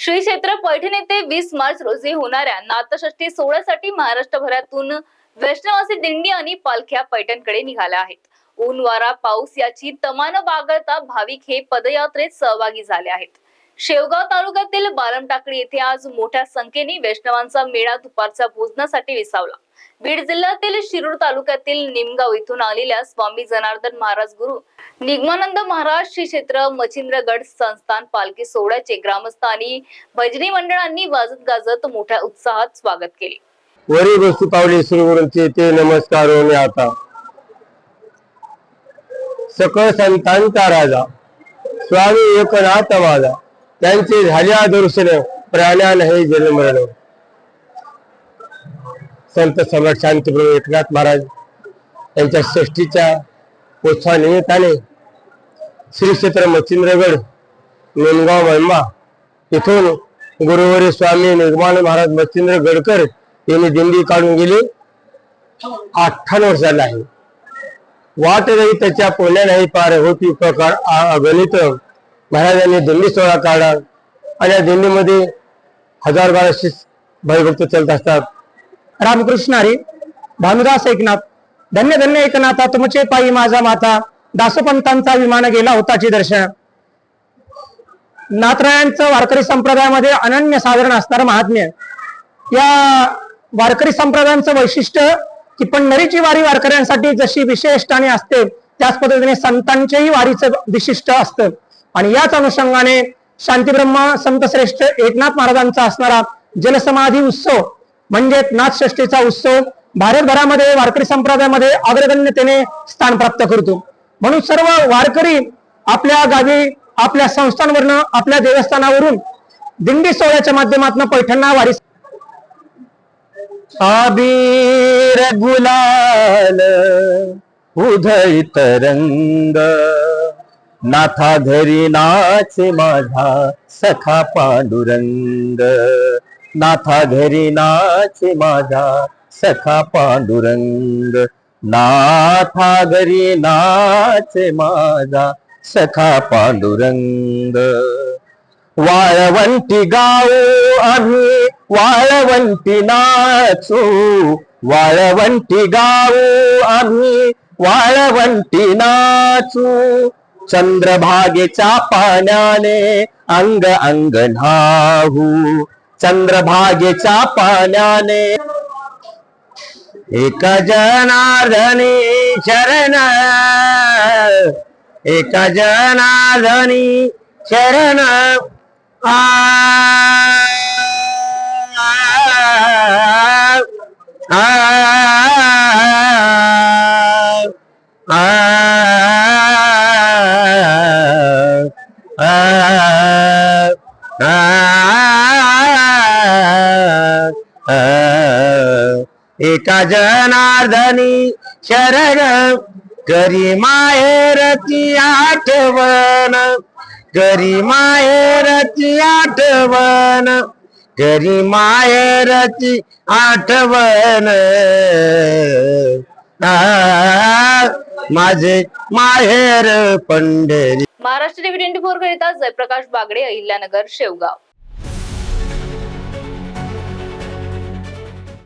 श्री क्षेत्र पैठण येथे वीस मार्च रोजी होणाऱ्या नाथषष्ठी सोहळ्यासाठी महाराष्ट्रभरातून वैष्णवासी दिंडी आणि पालख्या पैठणकडे निघाल्या आहेत. ऊन वारा पाऊस याची तमान बागळता भाविक हे पदयात्रेत सहभागी झाले आहेत. शेवगाव तालुक्यातील बालमटाकडी येथे आज मोठ्या संख्येने वैष्णवांचा मेळा दुपारच्या भोजनासाठी विसावला. बीड जिल्ह्यातील शिरूर तालुक्यातील निमगाव इथून आलेल्या स्वामी जनार्दन महाराज गुरु निगमानंद महाराज श्री क्षेत्र मच्छिंद्रगड संस्थान पालखी सोहळ्याचे ग्रामस्थ आणि भजनी मंडळांनी वाजत गाजत मोठ्या उत्साहात स्वागत केले. वरी वस्तू पावली श्रीगुरूंचे ते नमस्कार होणे आता. सकळ संतांचा राजा स्वामी एकनाथ माझा त्यांचे झाल्या दर्शन प्राण्यान हे जन्मरण संत सम्राट शांतीप्रभू एकनाथ महाराज यांच्या षष्टीच्या उत्सवानिमित्ताने श्री क्षेत्र मच्छिंद्रगड निमगाव महिमा इथून गुरुवारी स्वामी निर्माण महाराज मच्छिंद्र गडकर यांनी दिंडी काढून गेले. अठ्ठावन्न वर्षाला आहे. वाट नाही त्याच्या पुण्या नाही पार होती. प्रकार अगणित महाराजांनी दिंडी सोहळा काढला आणि या दिंडीमध्ये हजार बाराशे भयभक्त चलत असतात. रामकृष्ण हरी भानुदास एकनाथ धन्य धन्य एकनाथा तुमचे पायी माझा माता दासपंतांचा विमान गेला होताची दर्शन. नाथरायांचं वारकरी संप्रदायामध्ये अनन्य साधारण असणारं महात्म्य. या वारकरी संप्रदायांचं वैशिष्ट्य की पंढरीची वारी वारकऱ्यांसाठी जशी विशेष विशेषताने असते त्याच पद्धतीने संतांच्याही वारीचं विशिष्ट असतं. आणि याच अनुषंगाने शांतीब्रह्म संतश्रेष्ठ एकनाथ महाराजांचा असणारा जलसमाधी उत्सव म्हणजेच नाथषष्ठीचा उत्सव भारतभरामध्ये वारकरी संप्रदायामध्ये अग्रगण्यतेने स्थान प्राप्त करतो. म्हणून सर्व वारकरी आपल्या गावी आपल्या संस्थांवरनं आपल्या देवस्थानावरून दिंडी सोहळ्याच्या माध्यमातून पैठणा वारी आबीर गुलाल उधळीत रंग नाथा घरी नाचे माझा सखा पांडुरंग. नाथा घरी नाचे माझा सखा पांडुरंग. नाथा घरी नाचे माझा सखा पांडुरंग. वाळवंटी गाऊ आम्ही वाळवंटी नाचू. वाळवंटी गाऊ आम्ही वाळवंटी नाचू. चंद्रभागेच्या पाण्याने अंग अंग न्हाहू चंद्रभागेच्या पाण्याने एक जनार्दनी शरण. एक जनार्दनी शरण. आ. एका जनार्दनी शरण करी माहेरची आठवण करी माहेरची आठवण करी माहेरची आठवण आ, माझे माहेर Pandhari Maharashtra TV twenty four करिता जयप्रकाश बागडे अहिल्यानगर शेवगाव.